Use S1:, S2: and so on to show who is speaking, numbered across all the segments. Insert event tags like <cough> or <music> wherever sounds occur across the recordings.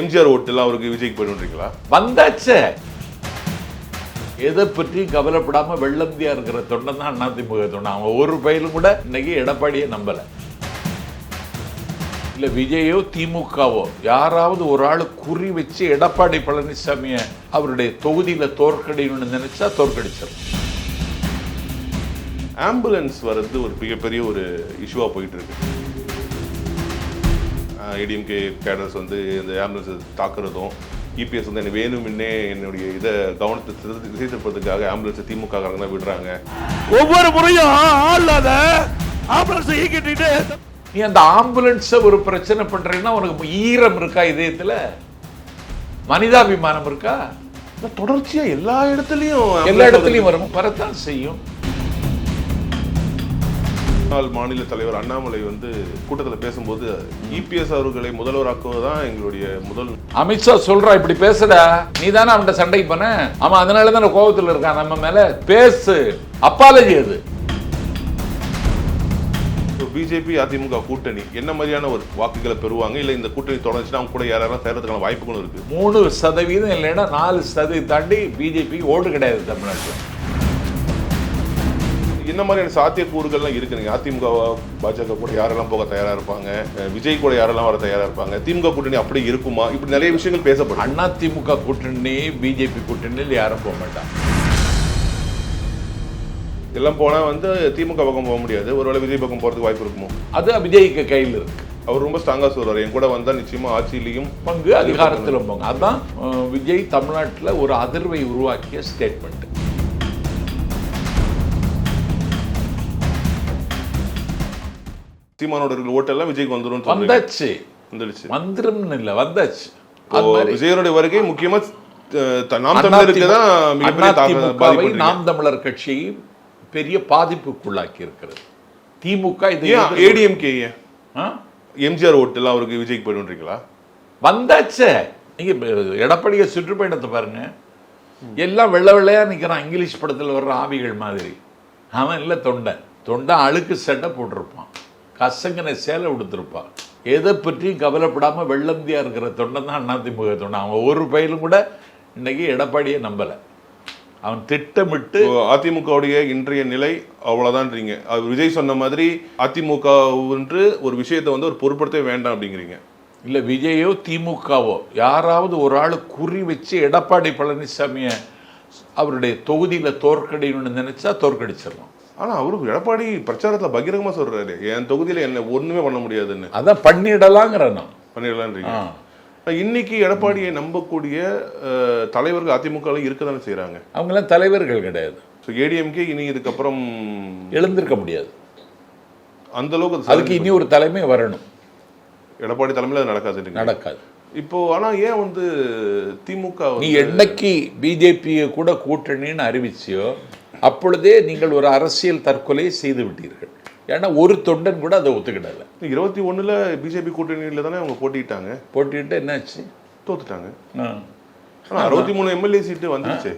S1: எம்ஜிஆர் ஓட்டுலாம் அவருக்கு விஜய்க்கு போயிடுன்றீங்களா
S2: வந்தாச்சே. எதை பற்றி கவலைப்படாம வெள்ளந்தியா இருக்கிற தொண்டன் தான் அதிமுக தொண்டன். அவன் ஒரு பயிலும் கூட இன்னைக்கு எடப்பாடியை நம்பல. இல்ல விஜயோ திமுகவோ யாராவது ஒரு ஆள் குறி வச்சு எடப்பாடி பழனிசாமியை அவருடைய தொகுதியில தோற்கடிக்கணும்னு நினைச்சா தோற்கடிச்சிடும்
S1: ஆம்புலன்ஸ் வர்றது ஒரு மிகப்பெரிய ஒரு இஷ்யூவாக போயிட்டு இருக்கு. ஏடிஎம்கே கேடர்ஸ் வந்து இந்த ஆம்புலன்ஸ் தாக்குறதும் இபிஎஸ் வந்து எனக்கு வேணும்னே என்னுடைய இதை கவனத்தை திசை- திருப்பதுக்காக ஆம்புலன்ஸ் திமுக காரங்க தான் விடுறாங்க.
S3: ஒவ்வொரு முறையும் ஆளாத ஆம்புலன்ஸ் ஈக்கிட்டு
S2: நீ அந்த ஆம்புலன்ஸை ஒரு பிரச்சனை பண்றீங்கன்னா உனக்கு ஈரம் இருக்கா இதயத்துல? மனிதாபிமானம் இருக்கா?
S1: தொடர்ச்சியா எல்லா இடத்துலயும்
S2: எல்லா இடத்துலயும் வரும். வரத்தான் செய்யும்.
S1: முன்னாள் மாநில தலைவர் அண்ணாமலை வந்து கூட்டத்தில் பேசும்போது இபிஎஸ் அவர்களை முதல்வராக்குவது தான் எங்களுடைய முதல்
S2: அமித்ஷா சொல்றா இப்படி பேசுடா. நீ தானே அவன்கிட்ட சண்டைக்கு போன? அவன் அதனால தானே கோபத்துல இருக்கான். நம்ம மேல பேசு. அப்பாலஜி அது.
S1: பிஜேபி அதிமுக கூட்டணி என்ன மாதிரியான ஒரு வாக்குகளை பெறுவாங்க? இல்ல இந்த கூட்டணி தொடர்ந்துச்சுன்னா அவங்க கூட யாரெல்லாம் சேர்றதுக்கான வாய்ப்புகளும் இருக்கு?
S2: மூணு சதவீதம் இல்லைன்னா நாலு சதவீதம் தாண்டி பிஜேபி ஓடு கிடையாது தமிழ்நாட்டில்.
S1: என்ன மாதிரியான சாத்தியக்கூறுகள்லாம் இருக்கு. நீங்க அதிமுக பாஜக கூட யாரெல்லாம் போக தயாரா இருப்பாங்க? விஜய் கூட யாரெல்லாம் வர தயாரா இருப்பாங்க? திமுக கூட்டணி அப்படியே இருக்குமா? இப்படி நிறைய விஷயங்கள் பேசப்படும்.
S2: அண்ணா திமுக கூட்டணி பிஜேபி கூட்டணியில் யாரும் போக மாட்டாங்க.
S1: எல்லாம் போனா வந்து திமுக பக்கம் போக முடியாது. ஒருவேளை விஜய் பக்கம் போறதுக்கு வாய்ப்பு இருக்குமோ?
S2: அது விஜய்க்கு கையில் இருக்கு.
S1: அவர் ரொம்ப ஸ்ட்ராங்கா சொல்றாரு. என் கூட வந்தா நிச்சயமா ஆட்சியிலையும்
S2: பங்கு அதிகாரத்தில் போங்க. அஹ், விஜய் தமிழ்நாட்டில் ஒரு அதிர்வை உருவாக்கிய ஸ்டேட்மெண்ட்
S1: சீமானோட இருக்கிற ஓட்டெல்லாம் விஜய்க்கு வந்துரும்
S2: வந்தாச்சு.
S1: வந்துடுச்சு
S2: வந்துரும்னு இல்லை வந்தாச்சு.
S1: விஜயனுடைய வருகை முக்கியமா நாம் தமிழருக்கு தான்
S2: நாம் தமிழர் கட்சியை பெரிய பாதிப்புக்குள்ளாக்கி இருக்கிறது. திமுக இது
S1: ஏடிஎம்கே? எம்ஜிஆர் ஓட்டுலாம் அவருக்கு விஜய்க்கு போயிடுன்றீங்களா
S2: வந்தாச்சே. நீங்க எடப்பாடிய சுற்றுப்பயணத்தை பாருங்க. எல்லாம் வெள்ளை வெள்ளையா நிக்கிறான். இங்கிலீஷ் படத்துல வர்ற ஆவிகள் மாதிரி. அவன் இல்ல தொண்டை. தொண்டை அழுக்கு சட்டை போட்டிருப்பான். கசங்கனை சேலை உடுத்திருப்பான் எதை பற்றியும் கவலைப்படாம வெள்ளந்தியா இருக்கிற தொண்டன் தான் அதிமுக தொண்டன். அவன் ஒரு பயிலும் கூட இன்னைக்கு எடப்பாடியை நம்பல. அவன் திட்டமிட்டு
S1: அதிமுகவுடைய இன்றைய நிலை அவ்வளவுதான்றீங்க. அவர் விஜய் சொன்ன மாதிரி அதிமுக என்று ஒரு விஷயத்தை வந்து ஒரு பொருட்படுத்தவே வேண்டாம் அப்படிங்கிறீங்க.
S2: இல்ல விஜயோ திமுகவோ யாராவது ஒரு ஆள் குறி வச்சு எடப்பாடி பழனிசாமியை அவருடைய தொகுதியில தோற்கடிக்கணும்னு நினைச்சா தோற்கடிச்சிடலாம்.
S1: ஆனா அவரு எடப்பாடி பிரச்சாரத்துல பகிரங்கமா சொல்றாரு. என் தொகுதியில என்ன ஒண்ணுமே பண்ண முடியாதுன்னு.
S2: அதான் பண்ணிடலாங்கிற நான்.
S1: பண்ணிடலான்றீங்க. இன்னைக்கு எடப்பாடியை நம்பக்கூடிய தலைவர்கள் அதிமுக இருக்க தானே செய்யறாங்க
S2: அவங்களாம் தலைவர்கள் கிடையாது.
S1: ஸோ ஏடிஎம்கே இனி இதுக்கப்புறம்
S2: எழுந்திருக்க முடியாது.
S1: அந்த அளவுக்கு அது
S2: அதுக்கு இனி ஒரு தலைமை வரணும்.
S1: எடப்பாடி தலைமையில அது நடக்காது
S2: நடக்காது.
S1: இப்போ ஆனா ஏன் வந்து திமுக
S2: நீ என்னைக்கு பிஜேபியை கூட கூட்டணின்னு அறிவிச்சியோ அப்பொழுதே நீங்கள் ஒரு அரசியல் தற்கொலை செய்து விட்டீர்கள். ஏன்னா ஒரு தொண்டன் கூட அதை ஒத்துக்கிடல.
S1: இருபத்தி ஒண்ணுல பிஜேபி கூட்டணியில தானே அவங்க போட்டிட்டாங்க
S2: போட்டிட்டு என்னாச்சு?
S1: தோத்துட்டாங்க. அறுபத்தி மூணு எம்எல்ஏ சீட்டு வந்துருச்சு.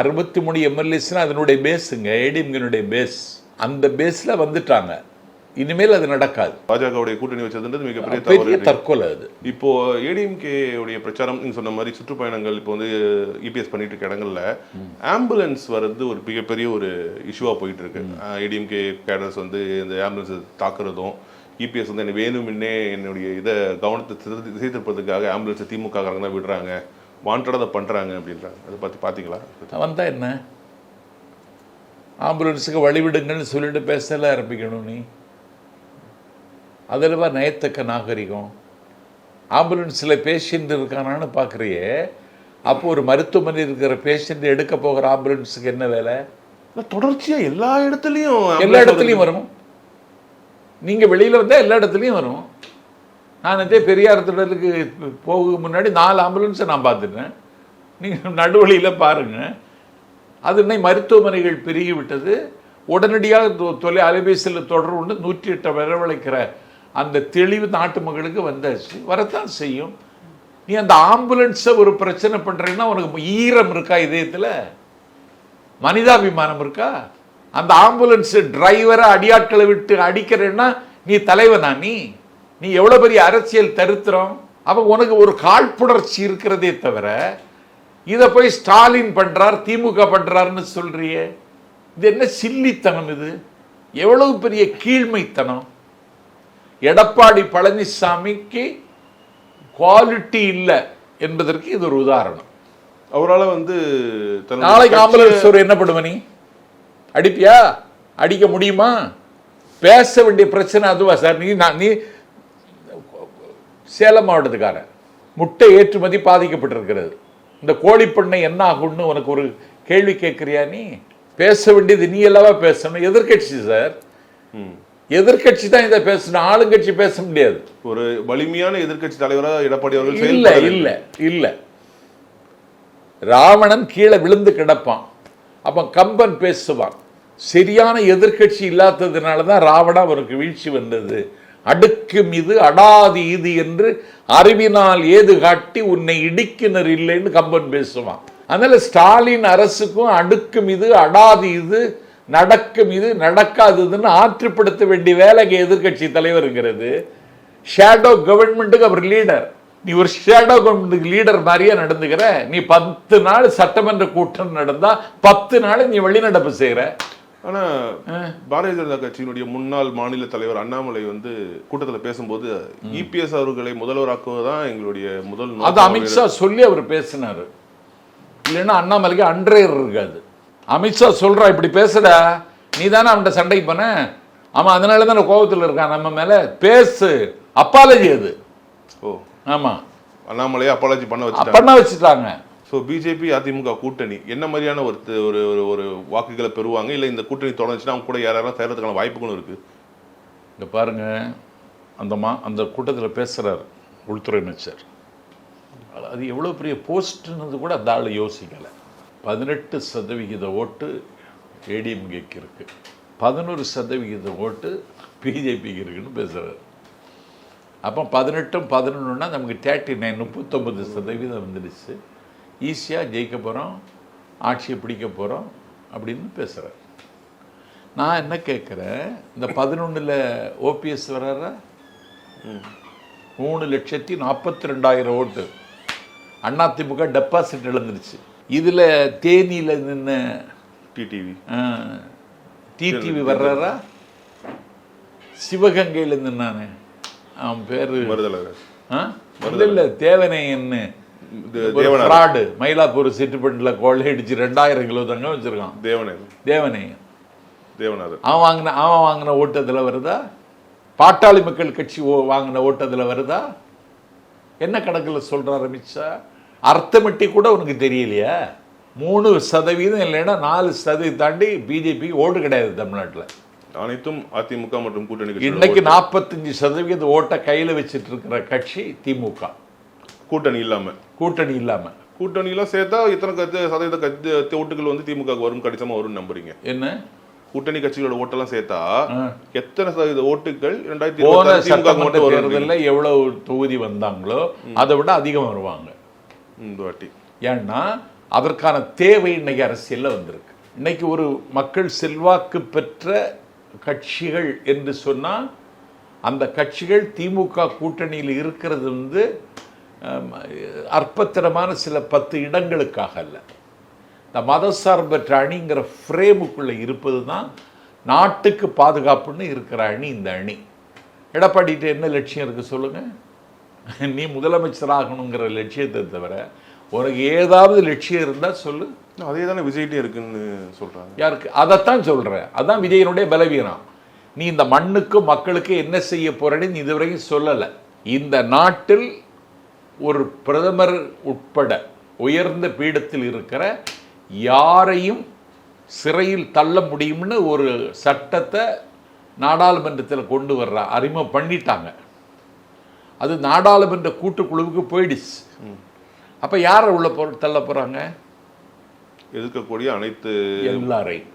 S2: அறுபத்தி மூணு எம்எல்ஏஸ்னா அதனுடைய பேஸுங்க ஏடிஎம்கனுடைய பேஸ் அந்த பேஸ்ல வந்துட்டாங்க. இனிமேல் அது நடக்காது.
S1: பாஜகவுடைய கூட்டணி வச்சதுன்றது மிகப்பெரிய
S2: பெரிய தற்கொலை அது.
S1: இப்போ ஏடிஎம்கே உடைய பிரச்சாரம் நீங்க சொன்ன மாதிரி சுற்றுப்பயணங்கள் இப்போ வந்து இபிஎஸ் பண்ணிட்டு இருக்க இடங்கள்ல ஆம்புலன்ஸ் வர்றது ஒரு மிகப்பெரிய ஒரு இஷ்யூவா போயிட்டு இருக்கு. ஏடிஎம்கே கேடர்ஸ் வந்து இந்த ஆம்புலன்ஸ் தாக்குறதும் இபிஎஸ் வந்து எனக்கு வேணும்னே என்னுடைய இதை கவனத்தை திசை- திருப்பதுக்காக ஆம்புலன்ஸ் திமுக தான் விடுறாங்க வாண்டடா அதை பண்றாங்க அப்படின்றாங்க. அதை பத்தி பாத்தீங்களா?
S2: வந்தா என்ன? ஆம்புலன்ஸுக்கு வழிவிடுங்கன்னு சொல்லிட்டு பேசல ஆரம்பிக்கணும் நீ. அதில் நயத்தக்க நாகரிகம். ஆம்புலன்ஸில் பேஷண்ட் இருக்கானான்னு பார்க்குறியே. அப்போ ஒரு மருத்துவமனை இருக்கிற பேஷண்ட் எடுக்க போகிற ஆம்புலன்ஸுக்கு என்ன வேலை?
S1: ஆனா தொடர்ச்சியா எல்லா இடத்துலயும்
S2: எல்லா இடத்துலையும் வரும். நீங்க வெளியில வந்தா எல்லா இடத்துலையும் வரும். நான் இதே பெரியார் திடலுக்கு போக முன்னாடி நாலு ஆம்புலன்ஸை நான் பார்த்துட்டேன். நீங்க நடுவழியில பாருங்க. அது இன்னை மருத்துவமனைகள் பெருகி விட்டது உடனடியாக தொலை அலைபேசியில் தொடர்பு கொண்டு நூற்றி எட்டை வரவழைக்கிற அந்த தெளிவு நாட்டு மக்களுக்கு வந்தாச்சு. வரத்தான் செய்யும். நீ அந்த ஆம்புலன்ஸை ஒரு பிரச்சனை பண்ணுறீங்கன்னா உனக்கு ஈரம் இருக்கா இதயத்தில்? மனிதாபிமானம் இருக்கா? அந்த ஆம்புலன்ஸு டிரைவரை அடியாட்களை விட்டு அடிக்கிறேன்னா நீ தலைவனா நீ? நீ எவ்வளோ பெரிய அரசியல் தருத்திரம்? அப்போ உனக்கு ஒரு காழ்ப்புணர்ச்சி இருக்கிறதே தவிர இதை போய் ஸ்டாலின் பண்ணுறார் திமுக பண்ணுறாருன்னு சொல்கிறியே இது என்ன சில்லித்தனம் இது? எவ்வளவு பெரிய கீழ்மைத்தனம்? எடப்பாடி பழனிசாமிக்கு குவாலிட்டி இல்லை என்பதற்கு இது ஒரு உதாரணம்.
S1: அவரால வந்து
S2: நாளைக்கு ஆம்புலன்ஸ் என்ன பண்ணுவ நீ? அடிப்பியா? அடிக்க முடியுமா? பேச வேண்டிய பிரச்சனை அதுவா சார்? நீ நான் நீ சேலம் மாவட்டத்துக்காரன். முட்டை ஏற்றுமதி பாதிக்கப்பட்டிருக்கிறது. இந்த கோழிப்பண்ணை என்ன ஆகும்னு உனக்கு ஒரு கேள்வி கேட்குறியா நீ? பேச வேண்டியது நீ அல்லவா பேசணும்? எதிர்க்கட்சி சார்.
S1: ம்.
S2: எதிர்க்கட்சி தான் இதை பேசணும் ஆளுங்கட்சி பேச முடியாது.
S1: ஒரு வலிமையான எதிர்க்கட்சி தலைவரா எடப்பாடி அவர்கள்
S2: இல்ல இல்ல இல்ல. ராவணன் கீழே விழுந்து கிடப்பான். அப்ப கம்பன் பேசுவான். சரியான எதிர்க்கட்சி இல்லாததுனால தான் ராவணா அவருக்கு வீழ்ச்சி வந்தது. அடுக்கு மீது அடாதி இது என்று அறிவினால் ஏது காட்டி உன்னை இடிக்கினர் இல்லைன்னு கம்பன் பேசுவான். அதனால ஸ்டாலின் அரசுக்கும் அடுக்கு மீது அடாதி இது நடக்கும் இது நடக்காததுன்னு ஆற்றுப்படுத்த வேண்டிய வேலைக்கு எதிர்க்கட்சி தலைவருங்கிறது. ஷேடோ கவர்மெண்ட்டுக்கு அவர் லீடர் நீ ஒரு ஷேடோ கவர்மெண்ட்டுக்கு லீடர் மாதிரியே நடந்துக்கிற. நீ பத்து நாள் சட்டமன்ற கூட்டம் நடந்தா பத்து நாள் நீ வெளிநடப்பு செய்யற
S1: ஆனா பாரதிய ஜனதா கட்சியினுடைய முன்னாள் மாநில தலைவர் அண்ணாமலை வந்து கூட்டத்துல பேசும்போது இபிஎஸ் அவர்களை முதல்வராக்குவதுதான் எங்களுடைய முதல்
S2: அது. அமித்ஷா சொல்லி அவர் பேசினாரு. இல்லைன்னா அண்ணாமலைக்கு அன்றையர் இருக்காது. அமித்ஷா சொல்றா இப்படி பேசுடா. நீ தானே அவன்கிட்ட சண்டைக்கு போன? ஆமா அதனால தானே கோபத்தில் இருக்கான். நம்ம மேல பேசு. அப்பாலஜி அது.
S1: ஓ.
S2: ஆமா.
S1: அண்ணாமலையை அப்பாலஜி பண்ண வச்சுட்டாங்க.
S2: பண்ண வச்சுட்டாங்க.
S1: ஸோ பிஜேபி அதிமுக கூட்டணி. என்ன மாதிரியான ஒரு ஒரு ஒரு- வாக்குகளை பெறுவாங்க? இல்ல இந்த கூட்டணி தொடர்ந்துச்சுன்னா அவங்க கூட யாரெல்லாம் சேரத்துக்கான வாய்ப்புகளும் இருக்கு?
S2: இங்க பாருங்க. அந்த மா அந்த கூட்டத்தில் பேசுறாரு உள்துறை அமைச்சர். அது எவ்வளோ பெரிய போஸ்ட்னது கூட அந்த ஆள் யோசிக்கலை. பதினெட்டு சதவிகித ஓட்டு ஏடிஎம்கேக்கு இருக்குது பதினொரு சதவிகித ஓட்டு பிஜேபிக்கு இருக்குன்னு பேசுகிறார் அப்போ பதினெட்டும் பதினொன்றுனா நமக்கு தேர்ட்டி நைன் முப்பத்தொம்பது சதவீதம் வந்துடுச்சு. ஈஸியாக ஜெயிக்க போகிறோம் ஆட்சியை பிடிக்க போகிறோம் அப்படின்னு பேசுகிறார் நான் என்ன கேட்குறேன் இந்த பதினொன்றில் ஓபிஎஸ் வர்றாரா? மூணு லட்சத்தி நாற்பத்தி ரெண்டாயிரம் ஓட்டு. அதிமுக டெபாசிட் இழந்துருச்சு. இதில் தேனியில் நின்று
S1: டிடிவி
S2: டிடிவி வர்றாரா? சிவகங்கையில் நின்னானே. அவன் பேர் இல்லை இல்லை தேவனையன்னு ஃப்ராடு. மயிலாப்பூர் சிட்டுப்பட்டில் கொள்ளையடிச்சு ரெண்டாயிரம் கிலோ தங்கம் வச்சிருக்கான்.
S1: தேவனர்
S2: தேவனையன்
S1: தேவநாதர்
S2: அவன் வாங்கின அவன் வாங்கின ஓட்டத்தில் வருதா? பாட்டாளி மக்கள் கட்சி வாங்கின ஓட்டத்தில் வருதா? என்ன கணக்கில் சொல்றார் அமித்ஷா? அர்த்தமெட்டி கூட உனக்கு தெரியலையா. மூணு சதவீதம் இல்லைன்னா நாலு சதவீதம் தாண்டி பிஜேபி ஓட்டு கிடையாது தமிழ்நாட்டில்.
S1: அனைத்தும் அதிமுக மற்றும் கூட்டணி
S2: இன்னைக்கு. நாற்பத்தஞ்சு சதவீத ஓட்டை கையில் வச்சிட்டு இருக்கிற கட்சி திமுக.
S1: கூட்டணி இல்லாம.
S2: கூட்டணி இல்லாமல்
S1: கூட்டணியெல்லாம் சேர்த்தா இத்தனை கத்து சதவீத கத்து ஓட்டுகள் வந்து திமுக வரும் கடிசமா வரும்னு நம்புறீங்க.
S2: என்ன?
S1: கூட்டணி கட்சிகளோட ஓட்டெல்லாம் சேர்த்தா. எத்தனை சதவீத ஓட்டுகள் ரெண்டாயிரத்தி
S2: போன
S1: இருபத்தி திமுக
S2: சட்டமன்ற தேர்தலில் எவ்வளவு தொகுதி வந்தாங்களோ அதை விட அதிகம் வருவாங்க.
S1: இந்த வாட்டி
S2: ஏன்னா அதற்கான தேவை இன்னைக்கு அரசியலில் வந்திருக்கு. இன்னைக்கு ஒரு மக்கள் செல்வாக்கு பெற்ற கட்சிகள் என்று சொன்னால் அந்த கட்சிகள் திமுக கூட்டணியில் இருக்கிறது வந்து அற்பத்தனமான சில பத்து இடங்களுக்காக அல்ல. இந்த மதசார்பற்ற அணிங்கிற ஃப்ரேமுக்குள்ளே இருப்பது தான் நாட்டுக்கு பாதுகாப்புன்னு இருக்கிற அணி இந்த அணி. எடப்பாடிகிட்ட என்ன லட்சியம் இருக்குது சொல்லுங்கள் <laughs> நீ முதலமைச்சர் ஆகணுங்கிற லட்சியத்தை தவிர உனக்கு ஏதாவது லட்சியம் இருந்தால் சொல்லு.
S1: அதே தானே விஜய்கிட்டே இருக்குன்னு சொல்றாங்க.
S2: யாருக்கு? அதைத்தான் சொல்கிறேன் அதான் விஜயனுடைய பலவீனம். நீ இந்த மண்ணுக்கு மக்களுக்கு என்ன செய்ய போறேன்னு நீ இதுவரைக்கும் சொல்லலை. இந்த நாட்டில் ஒரு பிரதமர் உட்பட உயர்ந்த பீடத்தில் இருக்கிற யாரையும் சிறையில் தள்ள முடியும்னு ஒரு சட்டத்தை நாடாளுமன்றத்தில் கொண்டு வர்ற அறிமுகம் பண்ணிட்டாங்க. அது நாடாளுமன்ற கூட்டுக்குழுவுக்கு போயிடுச்சு. அப்போ யாரை உள்ள போ தள்ள போகிறாங்க
S1: எதிர்க்கக்கூடிய அனைத்து
S2: எல்லாரையும்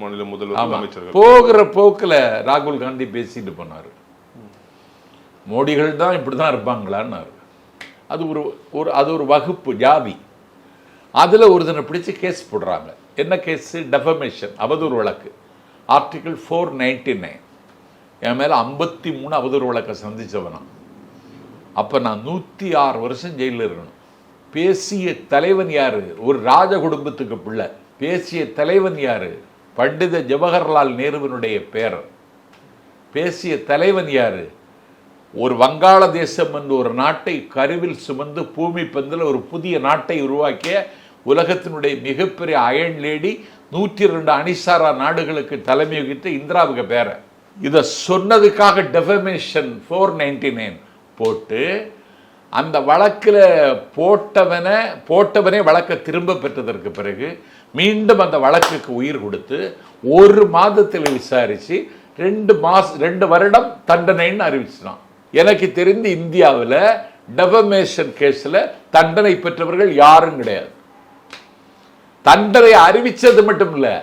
S1: மாநில முதல்வர்
S2: ஆமா.
S1: அமைச்சர்கள்
S2: போகிற போக்குல ராகுல் காந்தி பேசிட்டு போனாரு. மோடிகள் தான் இப்படி தான் இருப்பாங்களான்னாரு. அது ஒரு ஒரு அது ஒரு வகுப்பு ஜாதி. அதுல ஒருத்தனை பிடிச்சு கேஸ் போடுறாங்க. என்ன கேஸ்? டெஃபமேஷன் அவதூறு வழக்கு. ஆர்டிகிள் ஃபோர் நைன்டி நைன் என் மேல ஐம்பத்தி மூணு அவதூறு வழக்கை சந்திச்சவனா அப்போ நான் நூற்றி ஆறு வருஷம் ஜெயிலில் இருக்கணும். பேசிய தலைவன் யார்? ஒரு ராஜ குடும்பத்துக்கு பிள்ளை. பேசிய தலைவன் யார்? பண்டித ஜவஹர்லால் நேருவினுடைய பேர். பேசிய தலைவன் யார்? ஒரு வங்காளதேசம் என்று ஒரு நாட்டை கருவில் சுமந்து பூமி பந்தில் ஒரு புதிய நாட்டை உருவாக்கிய உலகத்தினுடைய மிகப்பெரிய அயன் லேடி நூற்றி ரெண்டு அணிசாரா நாடுகளுக்கு தலைமை வகித்த இந்திராவுக்கு பேரை. இதை சொன்னதுக்காக டெஃபமேஷன் ஃபோர் நைன்டி நைன் போட்டு அந்த வழக்கில் போட்டவனை போட்டவனே வழக்கை திரும்ப பெற்றதற்கு பிறகு மீண்டும் அந்த வழக்குக்கு உயிர் கொடுத்து ஒரு மாதத்தில் விசாரித்து ரெண்டு மாச ரெண்டு வருடம் தண்டனைன்னு அறிவிச்சினான் எனக்கு தெரிந்து இந்தியாவில் டெபமேஷன் கேஸில் தண்டனை பெற்றவர்கள் யாரும் கிடையாது. தண்டனை அறிவித்தது மட்டும் இல்லை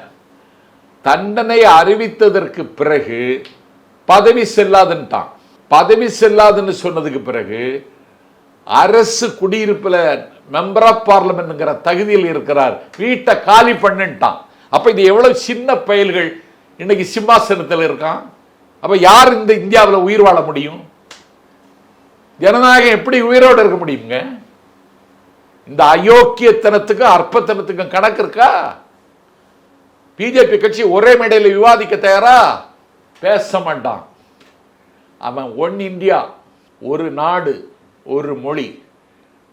S2: தண்டனை அறிவித்ததற்கு பிறகு பதவி செல்லாதுன்ட்டான். பதவி செல்லாதுன்னு சொன்னதுக்கு பிறகு அரசு குடியிருப்பில் மெம்பர் ஆஃப் பார்லமெண்ட்ங்கிற தகுதியில் இருக்கிறார். வீட்டை காலி பண்ணுட்டான். அப்போ இது எவ்வளவு சின்ன பயல்கள். இன்னைக்கு சிம்மாசனத்தில் இருக்கான். அப்போ யார் இந்த இந்தியாவில் உயிர் வாழ முடியும்? ஜனநாயகம் எப்படி உயிரோடு இருக்க முடியுங்க இந்த அயோக்கியத்தனத்துக்கும் அற்பத்தனத்துக்கும் கணக்கு இருக்கா? பிஜேபி கட்சி ஒரே மேடையில் விவாதிக்க தயாரா? பேச மாட்டான். அவன் ஒன் இந்தியா ஒரு நாடு ஒரு மொழி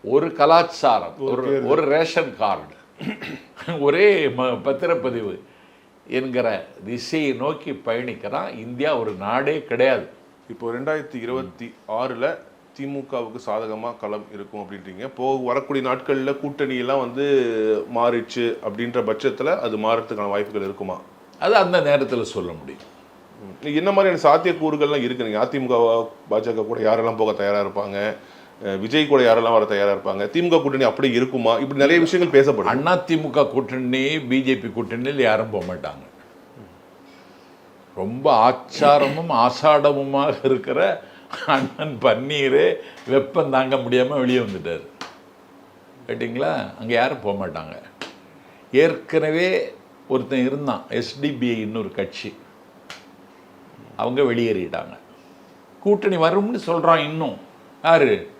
S2: ஒரு கலாச்சாரம் ஒரு ஒரு ரேஷன் கார்டு. <clears throat> ஒரே ம- பத்திரப்பதிவு என்கிற திசையை நோக்கி பயணிக்கிறான். இந்தியா ஒரு நாடே கிடையாது.
S1: இப்போ ரெண்டாயிரத்தி இருபத்தி ஆறுல திமுகவுக்கு சாதகமா களம் இருக்கும் அப்படின்றீங்க. போ வரக்கூடிய நாட்கள்ல கூட்டணி எல்லாம் வந்து மாறிச்சு அப்படின்ற பட்சத்துல அது மாறத்துக்கான வாய்ப்புகள் இருக்குமா?
S2: அது அந்த நேரத்தில் சொல்ல முடியும்.
S1: என்ன மாதிரியான சாத்தியக்கூறுகள்லாம் இருக்கு? நீங்க அதிமுக பாஜக கூட யாரெல்லாம் போக தயாரா இருப்பாங்க? விஜய் கூட யாரெல்லாம் வர தயாரா இருப்பாங்க? திமுக கூட்டணி அப்படி இருக்குமா? இப்படி நிறைய விஷயங்கள் பேசப்படும்.
S2: அண்ணா திமுக கூட்டணி பிஜேபி கூட்டணியில் யாரும் போக மாட்டாங்க. ரொம்ப ஆச்சாரமும் ஆசாடமுமாக இருக்கிற அண்ணன் பன்னீர் வெப்பம் தாங்க முடியாமல் வெளியே வந்துட்டார். கேட்டிங்களா? அங்கே யாரும் போக மாட்டாங்க. ஏற்கனவே ஒருத்தன் இருந்தான் எஸ்டிபிஐ இன்னொரு கட்சி. அவங்க வெளியேறிட்டாங்க. கூட்டணி வரும்னு சொல்கிறான் இன்னும். யாரு?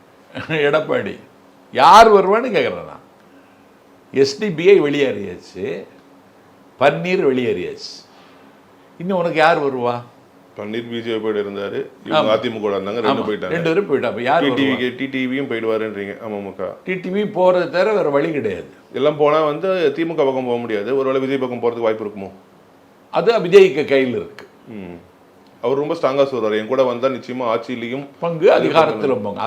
S2: எடப்பாடி. யார் வருவான்னு கேட்குறேன் நான். எஸ்டிபிஐ வெளியேறியாச்சு. பன்னீர் வெளியேறியாச்சு. இன்னும் உனக்கு யார் வருவா?
S1: பன்னீர் பிஜேபி போயிட்டு இருந்தாரு. அதிமுக இருந்தாங்க ரெண்டு போயிட்டாங்க.
S2: ரெண்டு பேரும் போயிட்டா அப்ப யார்
S1: டிடிவி டிடிவியும் போயிடுவாருன்றீங்க. அமமுக
S2: டிடிவி போறது தவிர வேற வழி கிடையாது.
S1: எல்லாம் போனா வந்து திமுக பக்கம் போக முடியாது. ஒருவேளை விஜய் பக்கம் போறதுக்கு வாய்ப்பு இருக்குமோ?
S2: அது விஜய்க்கு கையில் இருக்கு.
S1: அவர் ரொம்ப ஸ்ட்ராங்கா சொல்றாரு. என் கூட வந்தா நிச்சயமா ஆட்சியிலையும்
S2: பங்கு அதிகாரத்தில் போங்க.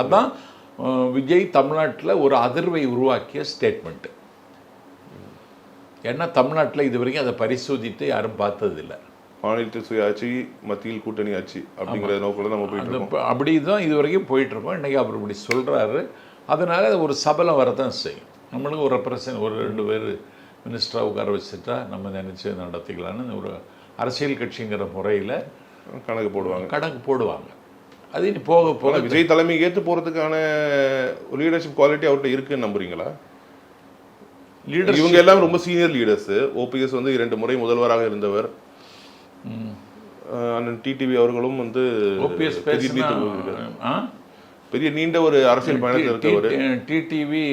S2: அஹ், விஜய் தமிழ்நாட்டில் ஒரு அதிர்வை உருவாக்கிய ஸ்டேட்மெண்ட் ஏன்னா தமிழ்நாட்டில் இது வரைக்கும் அதை பரிசோதித்து யாரும் பார்த்ததில்லை.
S1: மாநிலத்தில் சுயாட்சி மத்தியில் கூட்டணி ஆட்சி அப்படிங்கிற நோக்கில் நம்ம போயிட்டு
S2: அப்படி தான் இது வரைக்கும் போயிட்டுருக்கோம் இன்றைக்கி அவர் இப்படி சொல்கிறாரு அதனால அது ஒரு சபலம் வரத்தான் செய்யும். நம்மளுக்கு ஒரு ரெப்ரசன்ட் ஒரு ரெண்டு பேர் மினிஸ்டராக உட்கார வச்சுட்டா நம்ம நினச்சி நடத்திக்கலான்னு ஒரு அரசியல் கட்சிங்கிற முறையில்
S1: கணக்கு போடுவாங்க.
S2: கணக்கு போடுவாங்க. அது இனி போக போக
S1: விஜய் தலைமை ஏத்து போறதுக்கான லீடர்ஷிப் குவாலிட்டி அவர்கிட்ட இருக்குன்னு நம்புறீங்களா?
S2: லீடர்
S1: இவங்க எல்லாம் ரொம்ப சீனியர் லீடர்ஸ் ஓபிஎஸ் வந்து இரண்டு முறை முதல்வராக இருந்தவர். அண்ணன் டிடிவி அவர்களும் வந்து
S2: ஓபிஎஸ்
S1: பெரிய நீண்ட ஒரு அரசியல் பயணத்தில் இருக்கவர்.
S2: டிடிவி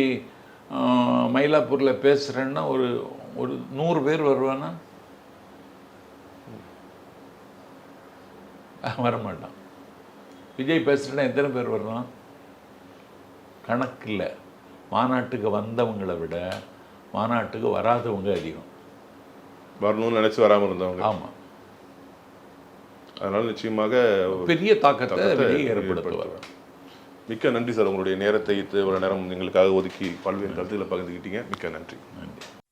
S2: மயிலாப்பூரில் பேசுகிறேன்னா ஒரு ஒரு நூறு பேர் வருவானா? <laughs> வரமாட்டான் விஜய் பேசுகிறேன்னா எத்தனை பேர் வருவான் கணக்கு இல்லை மாநாட்டுக்கு வந்தவங்களை விட மாநாட்டுக்கு வராதவங்க அதிகம்.
S1: வரணும்னு நினைச்சு வராம இருந்தவங்க.
S2: ஆமாம்
S1: அதனால நிச்சயமாக
S2: பெரிய தாக்கத்தை ஏற்படுத்துவார்.
S1: மிக்க நன்றி சார் உங்களுடைய நேரத்தை இவ்வளவு நேரம் எங்களுக்காக ஒதுக்கி பல்வேறு கருத்துக்களை பகிர்ந்துக்கிட்டீங்க மிக்க நன்றி.
S2: நன்றி.